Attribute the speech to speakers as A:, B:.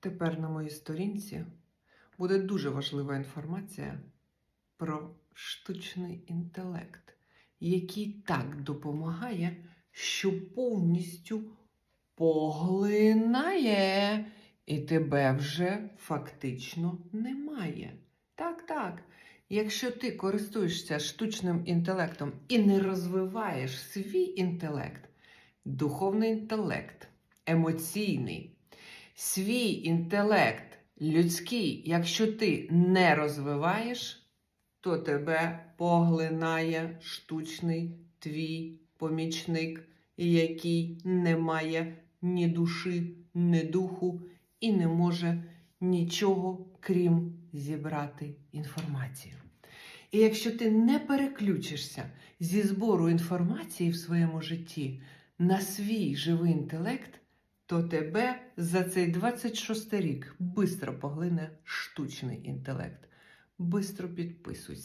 A: Тепер на моїй сторінці буде дуже важлива інформація про штучний інтелект, який так допомагає, що повністю поглинає, і тебе вже фактично немає. Так, так. Якщо ти користуєшся штучним інтелектом і не розвиваєш свій інтелект, духовний інтелект, емоційний, свій інтелект людський, якщо ти не розвиваєш, то тебе поглинає штучний твій помічник, який не має ні душі, ні духу і не може нічого крім зібрати інформацію. І якщо ти не переключишся зі збору інформації в своєму житті на свій живий інтелект, то тебе за цей 26 рік бистро поглине штучний інтелект. Бистро підписуйся.